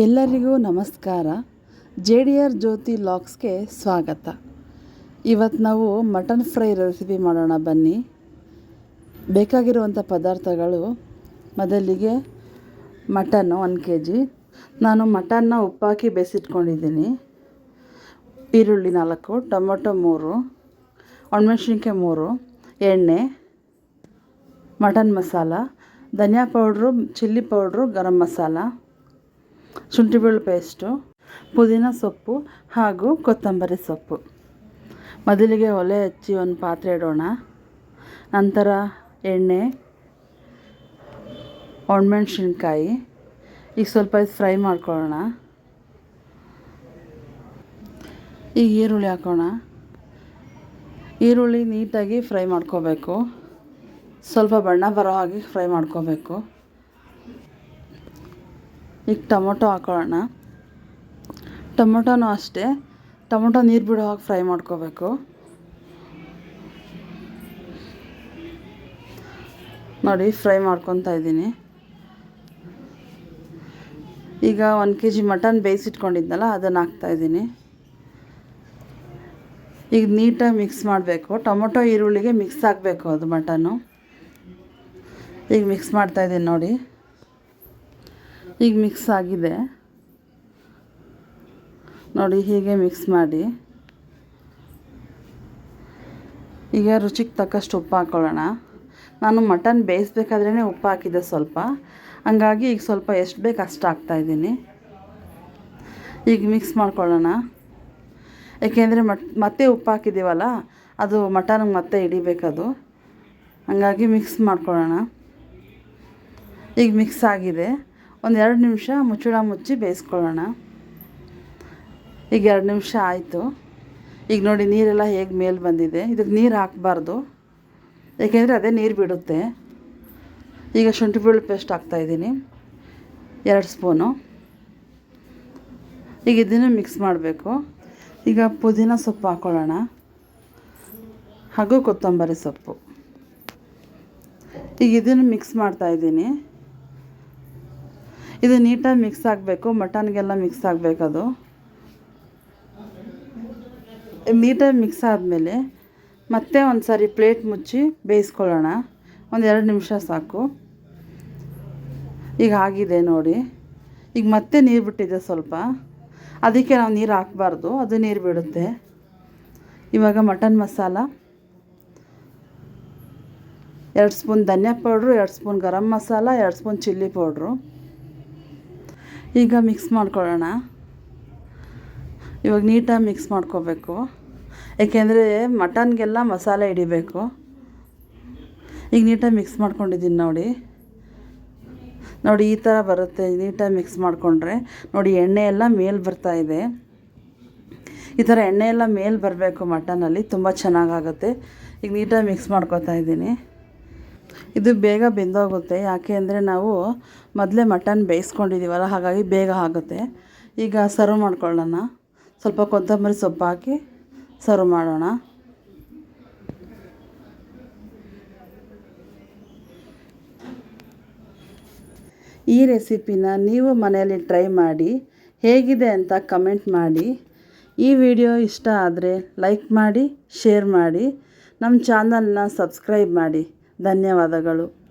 ಎಲ್ಲರಿಗೂ ನಮಸ್ಕಾರ. J D R Jyothi ಲಾಕ್ಸ್ಗೆ ಸ್ವಾಗತ. ಇವತ್ತು ನಾವು ಮಟನ್ ಫ್ರೈ ರೆಸಿಪಿ ಮಾಡೋಣ ಬನ್ನಿ. ಬೇಕಾಗಿರುವಂಥ ಪದಾರ್ಥಗಳು ಮೊದಲಿಗೆ ಮಟನ್ನು ಒಂದು ಕೆ ಜಿ ನಾನು ಮಟನ್ನ ಉಪ್ಪಾಕಿ ಬೇಯಿಸಿಟ್ಕೊಂಡಿದ್ದೀನಿ. ಈರುಳ್ಳಿ ನಾಲ್ಕು, ಟೊಮೊಟೊ ಮೂರು, ಒಣಮೆಣ್ಸಿನ್ಕಾಯಿ ಮೂರು, ಎಣ್ಣೆ, mutton masala, dhaniya powder, chilli powder, garam masala. ಶುಂಠಿ ಬೆಳ್ಳುಳ್ಳಿ ಪೇಸ್ಟು ಪುದೀನ ಸೊಪ್ಪು ಹಾಗೂ ಕೊತ್ತಂಬರಿ ಸೊಪ್ಪು. ಮೊದಲಿಗೆ ಒಲೆ ಹಚ್ಚಿ ಒಂದು ಪಾತ್ರೆ ಇಡೋಣ. ನಂತರ ಎಣ್ಣೆ, ಒಣಮೆಣ್ಸಿನ್ಕಾಯಿ, ಈಗ ಸ್ವಲ್ಪ ಇದು ಫ್ರೈ ಮಾಡ್ಕೊಳ್ಳೋಣ. ಈಗ ಈರುಳ್ಳಿ ಹಾಕೋಣ. ಈರುಳ್ಳಿ ನೀಟಾಗಿ ಫ್ರೈ ಮಾಡ್ಕೋಬೇಕು. ಸ್ವಲ್ಪ ಬಣ್ಣ ಬರೋ ಹಾಗೆ ಫ್ರೈ ಮಾಡ್ಕೋಬೇಕು. ಈಗ ಟೊಮೊಟೊ ಹಾಕೊಳ್ಳೋಣ ಟೊಮೊಟೊನೂ ಅಷ್ಟೇ. ಟೊಮೊಟೊ ನೀರು ಬಿಡೋ ಹಾಗೆ ಫ್ರೈ ಮಾಡ್ಕೋಬೇಕು. ನೋಡಿ, ಫ್ರೈ ಮಾಡ್ಕೊತಾ ಇದ್ದೀನಿ. ಈಗ ಒಂದು ಕೆ ಜಿ ಮಟನ್ ಬೇಯಿಸಿಟ್ಕೊಂಡಿದ್ನಲ್ಲ, ಅದನ್ನು ಹಾಕ್ತಾಯಿದ್ದೀನಿ ಈಗ ನೀಟಾಗಿ ಮಿಕ್ಸ್ ಮಾಡಬೇಕು. ಟೊಮೊಟೊ ಈರುಳ್ಳಿಗೆ ಮಿಕ್ಸ್ ಆಗಬೇಕು ಅದು ಮಟನ್ನು. ಈಗ ಮಿಕ್ಸ್ ಮಾಡ್ತಾಯಿದ್ದೀನಿ ನೋಡಿ. ಈಗ ಮಿಕ್ಸ್ ಆಗಿದೆ. ನೋಡಿ ಹೀಗೆ ಮಿಕ್ಸ್ ಮಾಡಿ. ಈಗ ರುಚಿಗೆ ತಕ್ಕಷ್ಟು ಉಪ್ಪು ಹಾಕ್ಕೊಳ್ಳೋಣ ನಾನು ಮಟನ್ ಬೇಯಿಸ್ಬೇಕಾದ್ರೇ ಉಪ್ಪು ಹಾಕಿದ್ದೆ ಸ್ವಲ್ಪ. ಹಂಗಾಗಿ ಈಗ ಸ್ವಲ್ಪ ಎಷ್ಟು ಬೇಕು ಅಷ್ಟು ಹಾಕ್ತಾಯಿದ್ದೀನಿ ಈಗ ಮಿಕ್ಸ್ ಮಾಡ್ಕೊಳ್ಳೋಣ. ಏಕೆಂದರೆ ಮಟ್ ಮತ್ತೆ ಉಪ್ಪು ಹಾಕಿದ್ದೀವಲ್ಲ ಅದು ಮಟನ್ಗೆ ಮತ್ತೆ ಹಿಡಿಬೇಕದು. ಹಂಗಾಗಿ ಮಿಕ್ಸ್ ಮಾಡ್ಕೊಳ್ಳೋಣ. ಈಗ ಮಿಕ್ಸ್ ಆಗಿದೆ. ಒಂದು ಎರಡು ನಿಮಿಷ ಮುಚ್ಚಳ ಮುಚ್ಚಿ ಬೇಯಿಸ್ಕೊಳ್ಳೋಣ. ಈಗ ಎರಡು ನಿಮಿಷ ಆಯಿತು. ಈಗ ನೋಡಿ ನೀರೆಲ್ಲ ಹೇಗೆ ಮೇಲೆ ಬಂದಿದೆ. ಇದಕ್ಕೆ ನೀರು ಹಾಕಬಾರ್ದು. ಏಕೆಂದರೆ ಅದೇ ನೀರು ಬಿಡುತ್ತೆ. ಈಗ ಶುಂಠಿ ಬೆಳ್ಳುಳ್ಳಿ ಪೇಸ್ಟ್ ಹಾಕ್ತಾಯಿದ್ದೀನಿ ಎರಡು ಸ್ಪೂನು. ಈಗ ಇದನ್ನು ಮಿಕ್ಸ್ ಮಾಡಬೇಕು. ಈಗ ಪುದೀನ ಸೊಪ್ಪು ಹಾಕ್ಕೊಳ್ಳೋಣ ಹಾಗೂ ಕೊತ್ತಂಬರಿ ಸೊಪ್ಪು. ಈಗ ಇದನ್ನು ಮಿಕ್ಸ್ ಮಾಡ್ತಾಯಿದ್ದೀನಿ ಇದು ನೀಟಾಗಿ ಮಿಕ್ಸ್ ಆಗಬೇಕು, ಮಟನ್ಗೆಲ್ಲ ಮಿಕ್ಸ್ ಆಗಬೇಕದು. ನೀಟಾಗಿ ಮಿಕ್ಸ್ ಆದಮೇಲೆ ಮತ್ತೆ ಒಂದು ಸಾರಿ ಪ್ಲೇಟ್ ಮುಚ್ಚಿ ಬೇಯಿಸ್ಕೊಳ್ಳೋಣ. ಒಂದು ಎರಡು ನಿಮಿಷ ಸಾಕು. ಈಗ ಆಗಿದೆ ನೋಡಿ. ಈಗ ಮತ್ತೆ ನೀರು ಬಿಟ್ಟಿದೆ ಸ್ವಲ್ಪ. ಅದಕ್ಕೆ ನಾವು ನೀರು ಹಾಕಬಾರ್ದು, ಅದು ನೀರು ಬಿಡುತ್ತೆ. ಇವಾಗ ಮಟನ್ ಮಸಾಲ. ಎರಡು ಸ್ಪೂನ್ ಧನಿಯಾ ಪೌಡ್ರು, ಎರಡು ಸ್ಪೂನ್ ಗರಂ ಮಸಾಲ, ಎರಡು ಸ್ಪೂನ್ ಚಿಲ್ಲಿ ಪೌಡ್ರು. ಈಗ ಮಿಕ್ಸ್ ಮಾಡ್ಕೊಳ್ಳೋಣ. ಇವಾಗ ನೀಟಾಗಿ ಮಿಕ್ಸ್ ಮಾಡ್ಕೋಬೇಕು. ಏಕೆಂದರೆ ಮಟನ್ಗೆಲ್ಲ ಮಸಾಲೆ ಹಿಡಿಬೇಕು. ಈಗ ನೀಟಾಗಿ ಮಿಕ್ಸ್ ಮಾಡ್ಕೊಂಡಿದ್ದೀನಿ ನೋಡಿ. ನೋಡಿ ಈ ಥರ ಬರುತ್ತೆ, ನೀಟಾಗಿ ಮಿಕ್ಸ್ ಮಾಡಿಕೊಂಡ್ರೆ. ನೋಡಿ ಎಣ್ಣೆ ಎಲ್ಲ ಮೇಲೆ ಬರ್ತಾಯಿದೆ ಈ ಥರ ಎಣ್ಣೆ ಎಲ್ಲ ಮೇಲೆ ಬರಬೇಕು ಮಟನಲ್ಲಿ, ತುಂಬ ಚೆನ್ನಾಗಾಗುತ್ತೆ. ಈಗ ನೀಟಾಗಿ ಮಿಕ್ಸ್ ಮಾಡ್ಕೊತಾ ಇದ್ದೀನಿ. ಇದು ಬೇಗ ಬೆಂದೋಗುತ್ತೆ. ಯಾಕೆ ಅಂದರೆ ನಾವು ಮೊದಲೇ ಮಟನ್ ಬೇಯಿಸ್ಕೊಂಡಿದ್ದೀವಲ್ಲ ಹಾಗಾಗಿ ಬೇಗ ಆಗುತ್ತೆ. ಈಗ ಸರ್ವ್ ಮಾಡ್ಕೊಳ್ಳೋಣ. ಸ್ವಲ್ಪ ಕೊತ್ತಂಬರಿ ಸೊಪ್ಪು ಹಾಕಿ ಸರ್ವ್ ಮಾಡೋಣ. ಈ ರೆಸಿಪಿನ ನೀವು ಮನೆಯಲ್ಲಿ ಟ್ರೈ ಮಾಡಿ, ಹೇಗಿದೆ ಅಂತ ಕಮೆಂಟ್ ಮಾಡಿ. ಈ ವಿಡಿಯೋ ಇಷ್ಟ ಆದರೆ ಲೈಕ್ ಮಾಡಿ, ಶೇರ್ ಮಾಡಿ. ನಮ್ಮ ಚಾನಲ್ನ ಸಬ್ಸ್ಕ್ರೈಬ್ ಮಾಡಿ. ಧನ್ಯವಾದಗಳು.